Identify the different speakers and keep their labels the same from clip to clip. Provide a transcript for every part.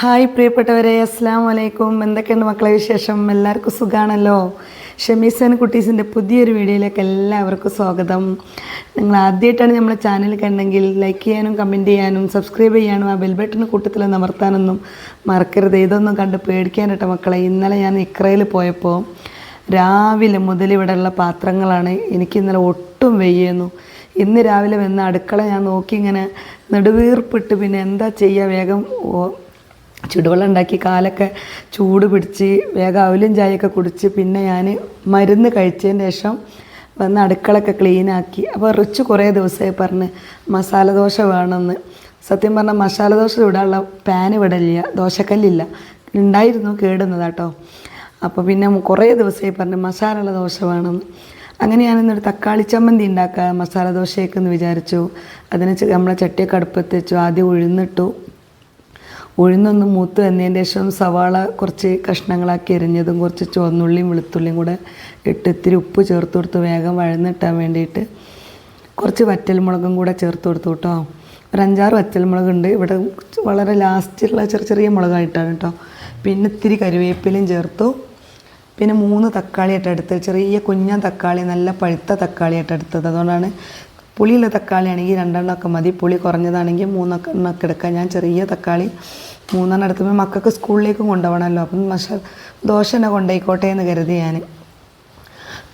Speaker 1: Hi പ്രിയപ്പെട്ടവരെ അസ്സാം വലൈക്കും എന്തൊക്കെയുണ്ട് മക്കളെ വിശേഷം? എല്ലാവർക്കും സുഖാണല്ലോ? ഷമീസൻ കുട്ടീസിന്റെ പുതിയൊരു വീഡിയോയിലേക്ക് എല്ലാവർക്കും സ്വാഗതം. നിങ്ങൾ ആദ്യമായിട്ടാണ് നമ്മുടെ ചാനൽ കണ്ടെങ്കിൽ ലൈക്ക് ചെയ്യാനും കമന്റ് ചെയ്യാനും സബ്സ്ക്രൈബ് ചെയ്യാനും ആ ബെൽബട്ടൺ കൂട്ടത്തിൽ നമർത്താനൊന്നും മറക്കരുത്. ഇതൊന്നും കണ്ട് പേടിക്കാനിട്ട മക്കളെ. ഇന്നലെ ഞാൻ ഇക്രയിൽ പോയപ്പോൾ രാവിലെ മുതൽ ഇവിടെയുള്ള പാത്രങ്ങളാണ് എനിക്ക് ഇന്നലെ ഒട്ടും വെയ്യുന്നു ഇന്ന് രാവിലെ വന്ന അടുക്കള ഞാൻ നോക്കി ഇങ്ങനെ നെടുവീർപ്പിട്ട് പിന്നെ എന്താ ചെയ്യുക വേഗം ചുടുവെള്ളം ഉണ്ടാക്കി കാലൊക്കെ ചൂട് പിടിച്ച് വേഗം അവലും ചായയൊക്കെ കുടിച്ച് പിന്നെ ഞാൻ മരുന്ന് കഴിച്ചതിന് ശേഷം വന്ന് അടുക്കളൊക്കെ ക്ലീനാക്കി അപ്പോൾ റിച്ച് കുറേ ദിവസമായി പറഞ്ഞ് മസാല ദോശ വേണമെന്ന്. സത്യം പറഞ്ഞാൽ മസാല ദോശ ചൂടാനുള്ള പാൻ ഇവിടെ ഇല്ല ദോശക്കല്ലില്ല. ഉണ്ടായിരുന്നു കേടുന്നതാട്ടോ അപ്പോൾ പിന്നെ കുറേ ദിവസമായി പറഞ്ഞ് മസാലയുള്ള ദോശ വേണമെന്ന്. അങ്ങനെ ഞാൻ ഇന്നൊരു തക്കാളി ചമ്മന്തി ഉണ്ടാക്കുക മസാല ദോശയൊക്കെ എന്ന് വിചാരിച്ചു. അതിന് നമ്മളെ ചട്ടിയൊക്കെ അടുപ്പത്ത് വെച്ചു ആദ്യം ഉഴുന്നിട്ടു. ഉഴുന്നൊന്ന് മൂത്ത് വന്നതിന് ശേഷം സവാള കുറച്ച് കഷ്ണങ്ങളാക്കി എരിഞ്ഞതും കുറച്ച് ചുവന്നുള്ളിയും വെളുത്തുള്ളിയും കൂടെ ഇട്ട് ഇത്തിരി ഉപ്പ് ചേർത്ത് കൊടുത്ത് വേഗം വഴന്നിട്ടാൻ വേണ്ടിയിട്ട് കുറച്ച് വറ്റൽമുളകും കൂടെ ചേർത്ത് കൊടുത്തു കേട്ടോ. ഒരു അഞ്ചാറ് വറ്റൽമുളകുണ്ട് ഇവിടെ വളരെ ലാസ്റ്റുള്ള ചെറിയ ചെറിയ മുളകായിട്ടാണ് കേട്ടോ. പിന്നെ ഇത്തിരി കരുവേപ്പിലയും ചേർത്തു. പിന്നെ മൂന്ന് തക്കാളിയായിട്ട് എടുത്തത്. ചെറിയ കുഞ്ഞൻ തക്കാളി നല്ല പഴുത്ത തക്കാളിയായിട്ട് എടുത്തത്. അതുകൊണ്ടാണ് പുളിയുള്ള തക്കാളി ആണെങ്കിൽ രണ്ടെണ്ണമൊക്കെ മതി. പുളി കുറഞ്ഞതാണെങ്കിൽ മൂന്നൊക്കെ എണ്ണമൊക്കെ എടുക്കാം. ഞാൻ ചെറിയ തക്കാളി മൂന്നെണ്ണം എടുക്കുമ്പോൾ മക്കൾക്ക് സ്കൂളിലേക്ക് കൊണ്ടുപോകണമല്ലോ. അപ്പം മഷ ദോശ തന്നെ കൊണ്ടുപോയിക്കോട്ടെ എന്ന് കരുതി ഞാൻ.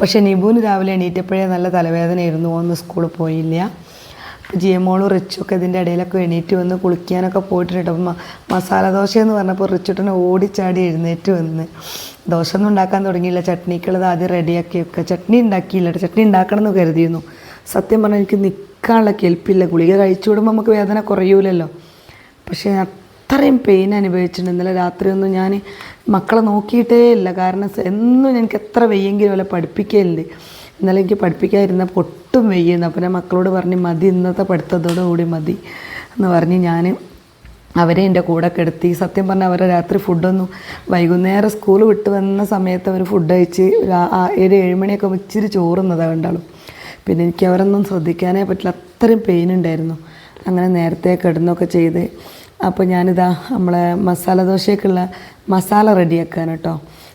Speaker 1: പക്ഷേ നിബുവിന് രാവിലെ എണീറ്റപ്പോഴേ നല്ല തലവേദനയായിരുന്നു ഒന്ന് സ്കൂളിൽ പോയില്ല. ജിയമോളും റിച്ചൊക്കെ ഇതിന്റെ ഇടയിലൊക്കെ എണീറ്റ് വന്ന് കുളിക്കാനൊക്കെ പോയിട്ടുണ്ട് അപ്പം മസാല ദോശ എന്ന് പറഞ്ഞപ്പോൾ റിച്ചുട്ടനെ ഓടിച്ചാടി എഴുന്നേറ്റ് വന്ന്. ദോശ ഒന്നും ഉണ്ടാക്കാൻ തുടങ്ങിയില്ല. ചട്നിക്കുള്ളത് ആദ്യം റെഡിയാക്കിയൊക്കെ ചട്നി ഉണ്ടാക്കിയില്ല. ചട്നി ഉണ്ടാക്കണം എന്ന് കരുതിയിരുന്നു. സത്യം പറഞ്ഞാൽ എനിക്ക് നിൽക്കാനുള്ള കെൽപ്പില്ല. ഗുളിക കഴിച്ചു വിടുമ്പോൾ നമുക്ക് വേദന കുറയൂലല്ലോ. പക്ഷേ അത്രയും പെയിൻ അനുഭവിച്ചിട്ടുണ്ട്. ഇന്നലെ രാത്രിയൊന്നും ഞാൻ മക്കളെ നോക്കിയിട്ടേ ഇല്ല. കാരണം എന്നും എനിക്ക് എത്ര വെയ്യെങ്കിലും അല്ല പഠിപ്പിക്കലുണ്ട്. ഇന്നലെ എനിക്ക് പഠിപ്പിക്കാതിരുന്നപ്പോൾ പൊട്ടും വെയ്യുന്നു അപ്പോൾ ഞാൻ മക്കളോട് പറഞ്ഞ് മതി ഇന്നത്തെ പഠിത്തത്തോടുകൂടി മതി. എന്ന് പറഞ്ഞ് ഞാൻ അവരെ എന്റെ കൂടെ കിടത്തി സത്യം പറഞ്ഞാൽ അവരെ രാത്രി ഫുഡൊന്നും വൈകുന്നേരം സ്കൂൾ വിട്ട് വന്ന സമയത്ത് അവർ ഫുഡ് കഴിച്ച് ഒരു ഏഴ് മണിയൊക്കെ ഇച്ചിരി ചോറുന്നതാണ് ഉണ്ടാവും പിന്നെ എനിക്ക് അവരൊന്നും ശ്രദ്ധിക്കാനേ പറ്റില്ല. അത്രയും പെയിൻ ഉണ്ടായിരുന്നു. അങ്ങനെ നേരത്തെ കിടന്നൊക്കെ ചെയ്ത്. അപ്പോൾ ഞാനിതാ നമ്മളെ മസാല ദോശയ്ക്കുള്ള മസാല റെഡിയാക്കാൻ കേട്ടോ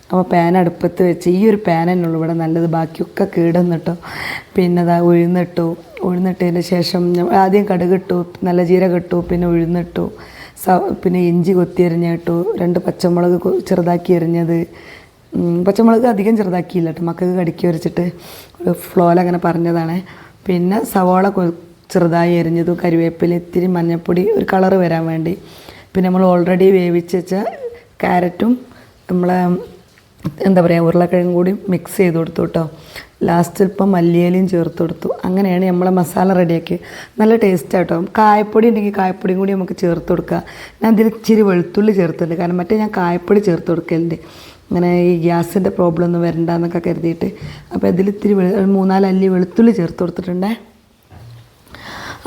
Speaker 1: അപ്പോൾ പാൻ അടുപ്പത്ത് വെച്ച് ഈ ഒരു പാൻ തന്നെ ഉള്ളൂ. ഇവിടെ നല്ലത് ബാക്കിയൊക്കെ കീടുന്നിട്ടോ. പിന്നെ അതാ ഉഴുന്നിട്ടു. ഉഴുന്നിട്ടതിന് ശേഷം ആദ്യം കടുകിട്ടു. നല്ല ജീരകം ഇട്ടു പിന്നെ ഉഴുന്നിട്ടു. സ പിന്നെ ഇഞ്ചി കൊത്തി എറിഞ്ഞിട്ടു രണ്ട് പച്ചമുളക് ചെറുതാക്കി എറിഞ്ഞത് പച്ചമുളക് അധികം ചെറുതാക്കിയില്ല കേട്ടോ മക്കൾക്ക് കടിക്കി വരച്ചിട്ട് ഒരു ഫ്ലോയിൽ അങ്ങനെ പറഞ്ഞതാണ്. പിന്നെ സവാള ചെറുതായി എരിഞ്ഞതും കരുവേപ്പില ഇത്തിരി മഞ്ഞൾപ്പൊടി ഒരു കളറ് വരാൻ വേണ്ടി. പിന്നെ നമ്മൾ ഓൾറെഡി വേവിച്ച് വെച്ച ക്യാരറ്റും നമ്മളെ എന്താ പറയുക ഉരുളക്കിഴങ്ങും കൂടി മിക്സ് ചെയ്ത് കൊടുത്തു കേട്ടോ ലാസ്റ്റ് ഇപ്പം മല്ലിയിലയും ചേർത്ത് കൊടുത്തു. അങ്ങനെയാണ് നമ്മളെ മസാല റെഡിയാക്കി നല്ല ടേസ്റ്റ് ആട്ടോ കായപ്പൊടി ഉണ്ടെങ്കിൽ കായപ്പൊടിയും കൂടി നമുക്ക് ചേർത്ത് കൊടുക്കുക ഞാൻ ഇതിൽ ഇച്ചിരി വെളുത്തുള്ളി ചേർത്തിട്ടുണ്ട്. കാരണം മറ്റേ ഞാൻ കായപ്പൊടി ചേർത്ത് കൊടുക്കലുണ്ട്. അങ്ങനെ ഈ ഗ്യാസിന്റെ പ്രോബ്ലം ഒന്നും വരണ്ട എന്നൊക്കെ കരുതിയിട്ട് അപ്പോൾ ഇതിൽ ഇത്തിരി മൂന്നാൽ അല്ലി വെളുത്തുള്ളി ചേർത്ത് കൊടുത്തിട്ടുണ്ടേ.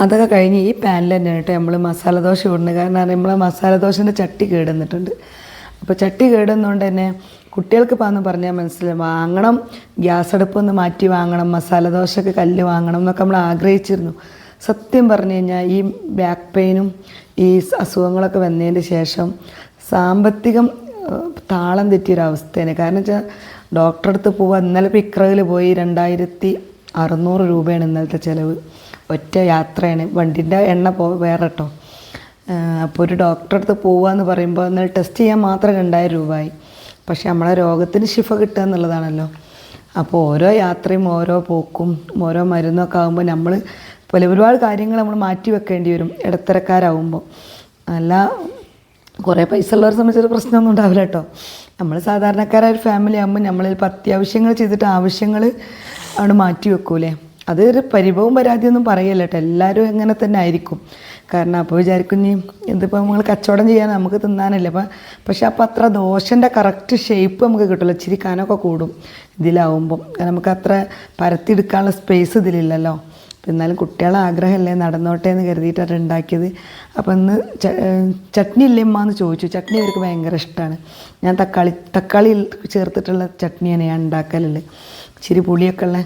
Speaker 1: അതൊക്കെ കഴിഞ്ഞ് ഈ പാനിൽ തന്നെയാണ് കേട്ടോ നമ്മൾ മസാല ദോശ ഇടുന്നത്. കാരണം നമ്മൾ മസാല ദോശന്റെ ചട്ടി കേടുന്നിട്ടുണ്ട്. അപ്പോൾ ചട്ടി കേടുന്നതുകൊണ്ട് തന്നെ കുട്ടികൾക്ക് പാന്ന് പറഞ്ഞാൽ മനസ്സിലായി. വാങ്ങണം ഗ്യാസ് അടുപ്പൊന്ന് മാറ്റി വാങ്ങണം മസാല ദോശക്ക് കല്ല് വാങ്ങണം എന്നൊക്കെ നമ്മൾ ആഗ്രഹിച്ചിരുന്നു. സത്യം പറഞ്ഞു കഴിഞ്ഞാൽ ഈ ബാക്ക് പെയിനും ഈ അസുഖങ്ങളൊക്കെ വന്നതിന് ശേഷം സാമ്പത്തികം താളം തെറ്റിയൊരവസ്ഥയാണ് കാരണം വെച്ചാൽ ഡോക്ടറെ അടുത്ത് പോവുക ഇന്നലെ ഇപ്പോൾ ഇക്രയിൽ പോയി രണ്ടായിരത്തി അറുന്നൂറ് രൂപയാണ് ഇന്നലത്തെ ചിലവ്. ഒറ്റ യാത്രയാണ്. വണ്ടിന്റെ എണ്ണ പോ വേറെ കേട്ടോ അപ്പോൾ ഒരു ഡോക്ടറെ അടുത്ത് പോവുക എന്ന് പറയുമ്പോൾ ഇന്നലെ ടെസ്റ്റ് ചെയ്യാൻ മാത്രം രണ്ടായിരം രൂപയായി. പക്ഷെ നമ്മളെ രോഗത്തിന് ശിഫ കിട്ടുക എന്നുള്ളതാണല്ലോ. അപ്പോൾ ഓരോ യാത്രയും ഓരോ പോക്കും ഓരോ മരുന്നൊക്കെ ആകുമ്പോൾ നമ്മൾ പല ഒരുപാട് കാര്യങ്ങൾ നമ്മൾ മാറ്റി വെക്കേണ്ടി വരും. ഇടത്തരക്കാരാകുമ്പോൾ അല്ല കുറേ പൈസ ഉള്ളവരെ സംബന്ധിച്ചൊരു പ്രശ്നമൊന്നും ഉണ്ടാവില്ല കേട്ടോ. നമ്മൾ സാധാരണക്കാരായ ഒരു ഫാമിലി ആകുമ്പോൾ നമ്മളിപ്പോൾ അത്യാവശ്യങ്ങൾ ചെയ്തിട്ട് ആവശ്യങ്ങൾ അവിടെ മാറ്റി വെക്കൂലേ. അതൊരു പരിഭവം പരാതിയൊന്നും പറയല്ല കേട്ടോ. എല്ലാവരും എങ്ങനെ തന്നെ ആയിരിക്കും. കാരണം അപ്പോൾ വിചാരിക്കും ഇനി ഇതിപ്പോൾ നമ്മൾ കച്ചവടം ചെയ്യാൻ നമുക്ക് തിന്നാനല്ലേ. അപ്പം പക്ഷെ അപ്പോൾ അത്ര ദോശന്റെ കറക്റ്റ് ഷേപ്പ് നമുക്ക് കിട്ടില്ല ഇച്ചിരി കനമൊക്കെ കൂടും ഇതിലാവുമ്പം. നമുക്ക് അത്ര പരത്തിയെടുക്കാനുള്ള സ്പേസ് ഇതിലില്ലല്ലോ. എന്നാലും കുട്ടികളെ ആഗ്രഹമല്ലേ നടന്നോട്ടെ എന്ന് കരുതിയിട്ടാണ് ഉണ്ടാക്കിയത്. അപ്പം ഇന്ന് ചട്നി ഇല്ലേ അമ്മ എന്ന് ചോദിച്ചു. ചട്നി അവർക്ക് ഭയങ്കര ഇഷ്ടമാണ് ഞാൻ തക്കാളി തക്കാളി ചേർത്തിട്ടുള്ള ചട്നിയാണ് ഞാൻ ഉണ്ടാക്കലുള്ളത് ഇച്ചിരി പുളിയൊക്കെ ഉള്ള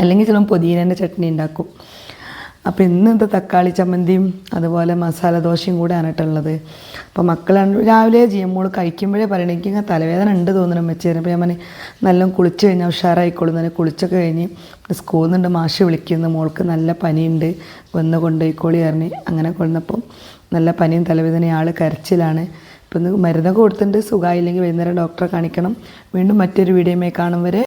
Speaker 1: അല്ലെങ്കിൽ ചിലപ്പോൾ പുതിയനേന്റെ ചട്നി ഉണ്ടാക്കും. അപ്പോൾ ഇന്നത്തെ തക്കാളി ചമ്മന്തിയും അതുപോലെ മസാല ദോശയും കൂടെ ആണിട്ടുള്ളത് അപ്പോൾ മക്കൾ രാവിലെ ചെയ്യും മോൾ കഴിക്കുമ്പോഴേ പറയണേ എനിക്ക് ഇങ്ങനെ തലവേദന ഉണ്ട് തോന്നണം വെച്ച് അപ്പോൾ ഞാൻ പറഞ്ഞു നല്ല കുളിച്ച് കഴിഞ്ഞാൽ ഉഷാറായിക്കോളും. തന്നെ കുളിച്ചൊക്കെ കഴിഞ്ഞ് സ്കൂളിൽ നിന്നുണ്ട് മാഷ് വിളിക്കുന്നു മോൾക്ക് നല്ല പനിയുണ്ട് വന്ന് കൊണ്ടുപോയിക്കോളി പറഞ്ഞ് അങ്ങനെ കൊണ്ടപ്പോൾ നല്ല പനിയും തലവേദനയും ആൾ കരച്ചിലാണ്. ഇപ്പം മരുന്നൊക്കെ കൊടുത്തിട്ടുണ്ട് സുഖമായില്ലെങ്കിൽ വൈകുന്നേരം ഡോക്ടറെ കാണിക്കണം. വീണ്ടും മറ്റൊരു വീഡിയോമേ കാണും വരെ.